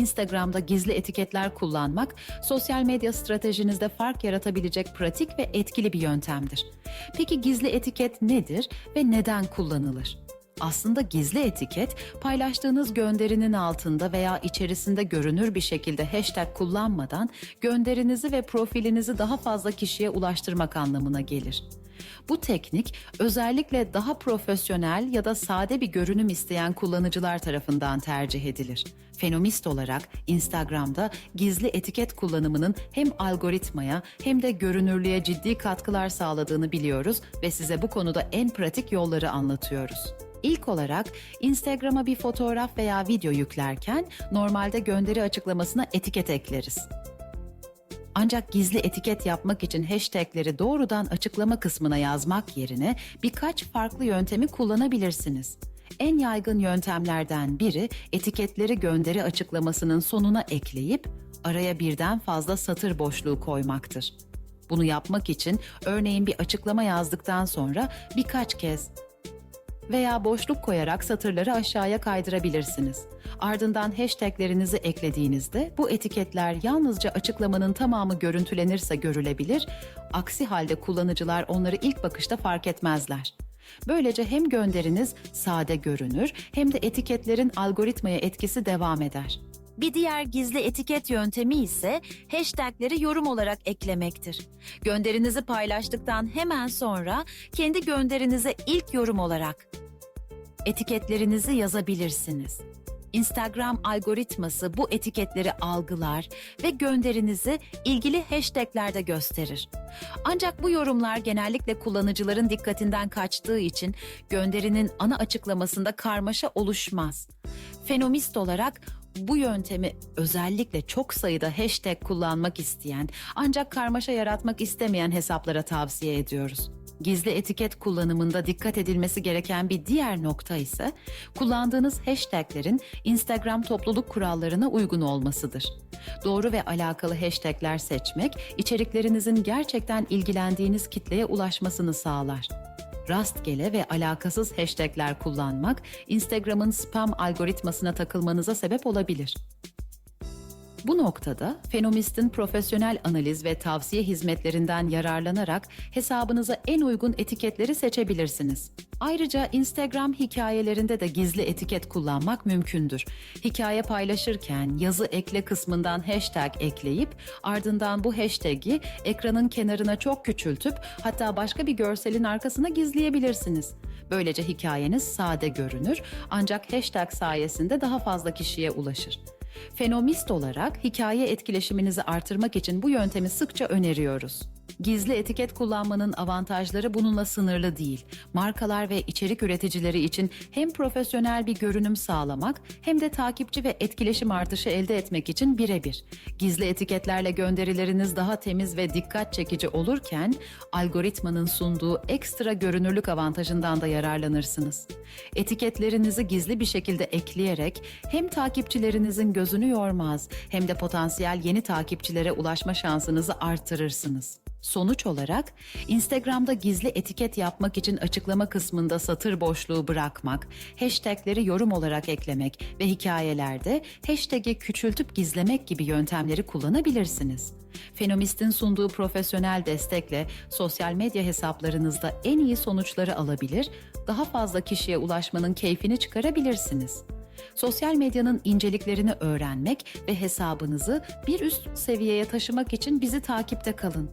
Instagram'da gizli etiketler kullanmak, sosyal medya stratejinizde fark yaratabilecek pratik ve etkili bir yöntemdir. Peki gizli etiket nedir ve neden kullanılır? Aslında gizli etiket, paylaştığınız gönderinin altında veya içerisinde görünür bir şekilde hashtag kullanmadan gönderinizi ve profilinizi daha fazla kişiye ulaştırmak anlamına gelir. Bu teknik özellikle daha profesyonel ya da sade bir görünüm isteyen kullanıcılar tarafından tercih edilir. Fenomist olarak Instagram'da gizli etiket kullanımının hem algoritmaya hem de görünürlüğe ciddi katkılar sağladığını biliyoruz ve size bu konuda en pratik yolları anlatıyoruz. İlk olarak Instagram'a bir fotoğraf veya video yüklerken normalde gönderi açıklamasına etiket ekleriz. Ancak gizli etiket yapmak için hashtagleri doğrudan açıklama kısmına yazmak yerine birkaç farklı yöntemi kullanabilirsiniz. En yaygın yöntemlerden biri etiketleri gönderi açıklamasının sonuna ekleyip araya birden fazla satır boşluğu koymaktır. Bunu yapmak için örneğin bir açıklama yazdıktan sonra birkaç kez veya boşluk koyarak satırları aşağıya kaydırabilirsiniz. Ardından hashtaglerinizi eklediğinizde bu etiketler yalnızca açıklamanın tamamı görüntülenirse görülebilir, aksi halde kullanıcılar onları ilk bakışta fark etmezler. Böylece hem gönderiniz sade görünür hem de etiketlerin algoritmaya etkisi devam eder. Bir diğer gizli etiket yöntemi ise hashtagleri yorum olarak eklemektir. Gönderinizi paylaştıktan hemen sonra kendi gönderinize ilk yorum olarak etiketlerinizi yazabilirsiniz. Instagram algoritması bu etiketleri algılar ve gönderinizi ilgili hashtaglerde gösterir. Ancak bu yorumlar genellikle kullanıcıların dikkatinden kaçtığı için gönderinin ana açıklamasında karmaşa oluşmaz. Fenomist olarak bu yöntemi özellikle çok sayıda hashtag kullanmak isteyen ancak karmaşa yaratmak istemeyen hesaplara tavsiye ediyoruz. Gizli etiket kullanımında dikkat edilmesi gereken bir diğer nokta ise kullandığınız hashtaglerin Instagram topluluk kurallarına uygun olmasıdır. Doğru ve alakalı hashtagler seçmek içeriklerinizin gerçekten ilgilendiğiniz kitleye ulaşmasını sağlar. Rastgele ve alakasız hashtagler kullanmak Instagram'ın spam algoritmasına takılmanıza sebep olabilir. Bu noktada Fenomist'in profesyonel analiz ve tavsiye hizmetlerinden yararlanarak hesabınıza en uygun etiketleri seçebilirsiniz. Ayrıca Instagram hikayelerinde de gizli etiket kullanmak mümkündür. Hikaye paylaşırken yazı ekle kısmından hashtag ekleyip ardından bu hashtag'i ekranın kenarına çok küçültüp hatta başka bir görselin arkasına gizleyebilirsiniz. Böylece hikayeniz sade görünür ancak hashtag sayesinde daha fazla kişiye ulaşır. Fenomist olarak hikaye etkileşiminizi artırmak için bu yöntemi sıkça öneriyoruz. Gizli etiket kullanmanın avantajları bununla sınırlı değil. Markalar ve içerik üreticileri için hem profesyonel bir görünüm sağlamak hem de takipçi ve etkileşim artışı elde etmek için birebir. Gizli etiketlerle gönderileriniz daha temiz ve dikkat çekici olurken algoritmanın sunduğu ekstra görünürlük avantajından da yararlanırsınız. Etiketlerinizi gizli bir şekilde ekleyerek hem takipçilerinizin gözünü yormaz hem de potansiyel yeni takipçilere ulaşma şansınızı artırırsınız. Sonuç olarak Instagram'da gizli etiket yapmak için açıklama kısmında satır boşluğu bırakmak, hashtagleri yorum olarak eklemek ve hikayelerde hashtag'i küçültüp gizlemek gibi yöntemleri kullanabilirsiniz. Fenomist'in sunduğu profesyonel destekle sosyal medya hesaplarınızda en iyi sonuçları alabilir, daha fazla kişiye ulaşmanın keyfini çıkarabilirsiniz. Sosyal medyanın inceliklerini öğrenmek ve hesabınızı bir üst seviyeye taşımak için bizi takipte kalın.